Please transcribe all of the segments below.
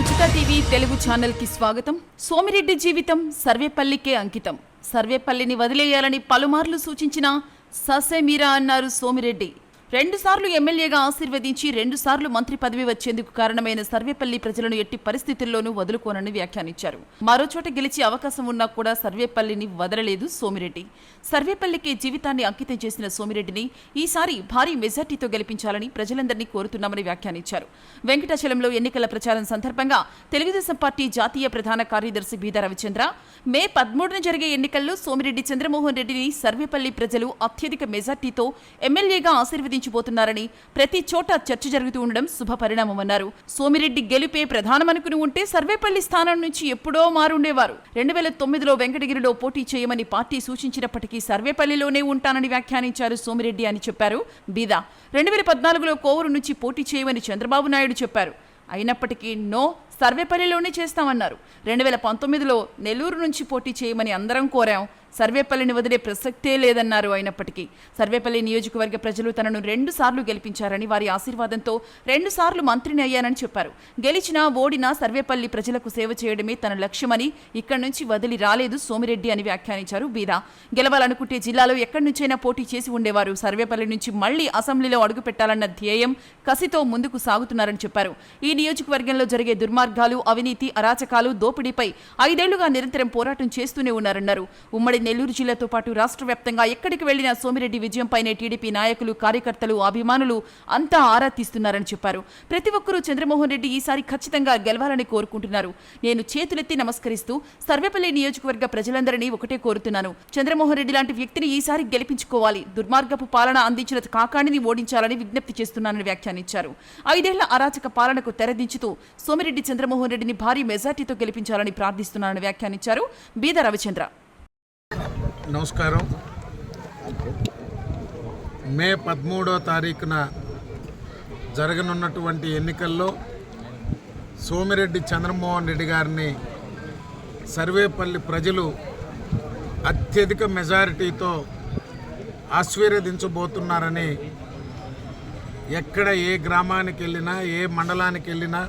Suchitha TV Telugu ఛానల్కి స్వాగతం. సోమిరెడ్డి జీవితం సర్వేపల్లికే అంకితం. సర్వేపల్లిని వదిలేయాలని పలుమార్లు సూచించిన ససేమీరా అన్నారు సోమిరెడ్డి. రెండుసార్లు ఎమ్మెల్యేగా ఆశీర్వదించి రెండుసార్లు మంత్రి పదవి వచ్చేందుకు కారణమైన సర్వేపల్లి ప్రజలను ఎట్టి పరిస్థితుల్లోనూ వదులుకోనని వ్యాఖ్యానించారు. మరోచోట గెలిచే అవకాశం ఉన్నా కూడా సర్వేపల్లిని వదలలేదు సోమిరెడ్డి. సర్వేపల్లికి జీవితాన్ని అంకితం చేసిన సోమిరెడ్డిని ఈసారి భారీ మెజార్టీతో గెలిపించాలని ప్రజలందరినీ కోరుతున్నామని వ్యాఖ్యానించారు. వెంకటాచలంలో ఎన్నికల ప్రచారం సందర్భంగా తెలుగుదేశం పార్టీ జాతీయ ప్రధాన కార్యదర్శి బీదా రవిచంద్ర మే పదమూడున జరిగే ఎన్నికల్లో సోమిరెడ్డి చంద్రమోహన్ రెడ్డిని సర్వేపల్లి ప్రజలు అత్యధిక మెజార్టీతో ఎమ్మెల్యేగా ఆశీర్వదించబోతున్నారని ప్రతి చోట చర్చ జరుగుతూ ఉండడం శుభ పరిణామమన్నారు సోమిరెడ్డి గెలుపే ప్రధానమనుకుని ఉంటే సర్వేపల్లి స్థానం నుంచి ఎప్పుడో మారుండేవారు. రెండు వేల తొమ్మిదిలో వెంకటగిరిలో పోటీ చేయమని పార్టీ సూచించినప్పటికీ సర్వేపల్లిలోనే ఉంటానని వ్యాఖ్యానించారు సోమిరెడ్డి అని చెప్పారు బీదా. రెండు వేల పద్నాలుగులో కోవూరు నుంచి పోటీ చేయమని చంద్రబాబు నాయుడు చెప్పారు. అయినప్పటికీ నో సర్వేపల్లిలోనే చేస్తామన్నారు. రెండు వేల పంతొమ్మిదిలో నెల్లూరు నుంచి పోటీ చేయమని అందరం కోరాం. సర్వేపల్లిని వదిలే ప్రసక్తే లేదన్నారు అయినప్పటికీ. సర్వేపల్లి నియోజకవర్గ ప్రజలు తనను రెండు సార్లు గెలిపించారని వారి ఆశీర్వాదంతో రెండు సార్లు మంత్రిని అయ్యానని చెప్పారు. గెలిచినా ఓడినా సర్వేపల్లి ప్రజలకు సేవ చేయడమే తన లక్ష్యమని ఇక్కడి నుంచి వదిలి రాలేదు సోమిరెడ్డి అని వ్యాఖ్యానించారు బీదా. గెలవాలనుకుంటే జిల్లాలో ఎక్కడి నుంచైనా పోటీ చేసి ఉండేవారు. సర్వేపల్లి నుంచి మళ్ళీ అసెంబ్లీలో అడుగుపెట్టాలన్న ధ్యేయం కసితో ముందుకు సాగుతున్నారని చెప్పారు. ఈ నియోజకవర్గంలో జరిగే దుర్మార్గాలు అవినీతి అరాచకాలు దోపిడీపై ఐదేళ్ళుగా నిరంతరం పోరాటం చేస్తూనే ఉన్నారన్నారు. ఉమ్మడి నెల్లూరు జిల్లాతో పాటు రాష్ట్ర వ్యాప్తంగా ఎక్కడికి వెళ్ళినా సోమిరెడ్డి విజయంపైనే టీడీపీ నాయకులు కార్యకర్తలు అభిమానులు అంతా ఆరా తీస్తున్నారని చెప్పారు. ప్రతి ఒక్కరూ చంద్రమోహన్ రెడ్డి ఈసారి ఖచ్చితంగా గెలవాలని కోరుకుంటున్నారు. నేను చేతులెత్తి నమస్కరిస్తూ సర్వేపల్లి నియోజకవర్గ ప్రజలందరినీ ఒకటే కోరుతున్నాను. చంద్రమోహన్ రెడ్డి లాంటి వ్యక్తిని ఈసారి గెలిపించుకోవాలి. దుర్మార్గపు పాలన అందించిన కాకాణిని ఓడించాలని విజ్ఞప్తి చేస్తున్నానని వ్యాఖ్యానించారు. ఐదేళ్ళ అరాచక పాలనకు తెరదించుతూ సోమిరెడ్డి చంద్రమోహన్ రెడ్డిని భారీ మెజార్టీతో గెలిపించాలని ప్రార్థిస్తున్నానని వ్యాఖ్యానించారు. బీద రవిచంద్ర నమస్కారం. మే పదమూడో తారీఖున జరగనున్నటువంటి ఎన్నికల్లో సోమిరెడ్డి చంద్రమోహన్ రెడ్డి గారిని సర్వేపల్లి ప్రజలు అత్యధిక మెజారిటీతో ఆశీర్వదించబోతున్నారని ఎక్కడ ఏ గ్రామానికి వెళ్ళినా ఏ మండలానికి వెళ్ళినా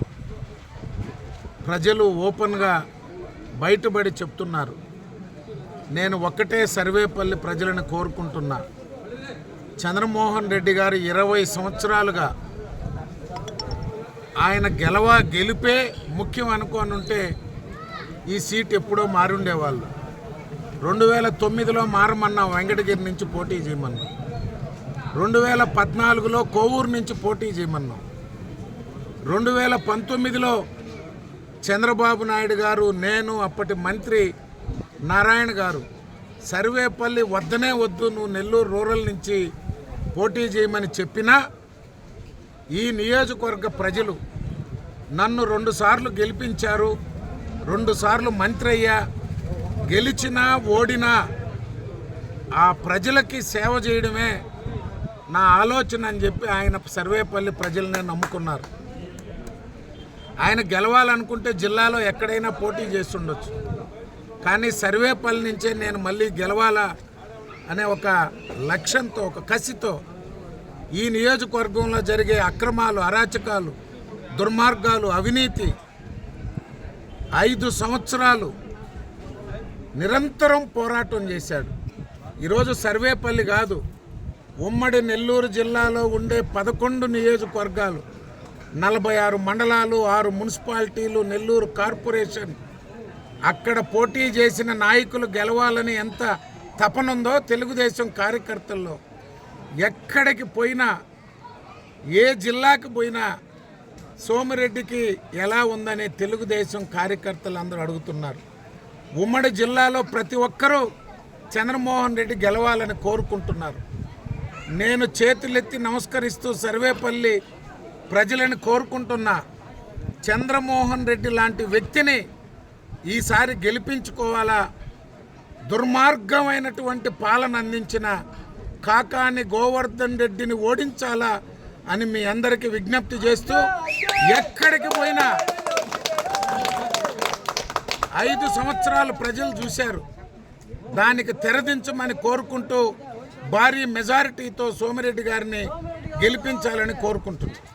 ప్రజలు ఓపెన్గా బయటపడి చెప్తున్నారు. నేను ఒక్కటే సర్వేపల్లి ప్రజలను కోరుకుంటున్నా. చంద్రమోహన్ రెడ్డి గారు ఇరవై సంవత్సరాలుగా ఆయన గెలవ గెలిపే ముఖ్యం అనుకోనుంటే ఈ సీట్ ఎప్పుడో మారుండేవాళ్ళు. రెండు వేల తొమ్మిదిలో మారమన్నా వెంకటగిరి నుంచి పోటీ చేయమన్నాం. రెండు వేల పద్నాలుగులో కోవూరు నుంచి పోటీ చేయమన్నాం. రెండు వేల పంతొమ్మిదిలో చంద్రబాబు నాయుడు గారు నేను అప్పటి మంత్రి నారాయణ గారు సర్వేపల్లి వద్దనే వద్దు నువ్వు నెల్లూరు రూరల్ నుంచి పోటీ చేయమని చెప్పినా ఈ నియోజకవర్గ ప్రజలు నన్ను రెండుసార్లు గెలిపించారు రెండుసార్లు మంత్రి అయ్యా గెలిచినా ఓడినా ఆ ప్రజలకి సేవ చేయడమే నా ఆలోచన అని చెప్పి ఆయన సర్వేపల్లి ప్రజలనే నమ్ముకున్నారు. ఆయన గెలవాలనుకుంటే జిల్లాలో ఎక్కడైనా పోటీ చేస్తుండొచ్చు. కానీ సర్వేపల్లి నుంచే నేను మళ్ళీ గెలవాలా అనే ఒక లక్ష్యంతో ఒక కసితో ఈ నియోజకవర్గంలో జరిగే అక్రమాలు అరాచకాలు దుర్మార్గాలు అవినీతి ఐదు సంవత్సరాలు నిరంతరం పోరాటం చేశాడు. ఈరోజు సర్వేపల్లి కాదు ఉమ్మడి నెల్లూరు జిల్లాలో ఉండే పదకొండు నియోజకవర్గాలు నలభై ఆరు మండలాలు ఆరు మున్సిపాలిటీలు నెల్లూరు కార్పొరేషన్ అక్కడ పోటీ చేసిన నాయకులు గెలవాలని ఎంత తపనుందో తెలుగుదేశం కార్యకర్తల్లో. ఎక్కడికి పోయినా ఏ జిల్లాకి పోయినా సోమిరెడ్డికి ఎలా ఉందని తెలుగుదేశం కార్యకర్తలు అందరూ అడుగుతున్నారు. ఉమ్మడి జిల్లాలో ప్రతి ఒక్కరూ చంద్రమోహన్ రెడ్డి గెలవాలని కోరుకుంటున్నారు. నేను చేతులెత్తి నమస్కరిస్తూ సర్వేపల్లి ప్రజలను కోరుకుంటున్నా చంద్రమోహన్ రెడ్డి లాంటి వ్యక్తిని ఈసారి గెలిపించుకోవాలా? దుర్మార్గమైనటువంటి పాలన అందించిన కాకాని గోవర్ధన్ రెడ్డిని ఓడించాలా అని మీ అందరికీ విజ్ఞప్తి చేస్తూ ఎక్కడికి పోయినా ఐదు సంవత్సరాలు ప్రజలు చూశారు. దానికి తెరదించమని కోరుకుంటూ భారీ మెజారిటీతో సోమిరెడ్డి గారిని గెలిపించాలని కోరుకుంటున్నాను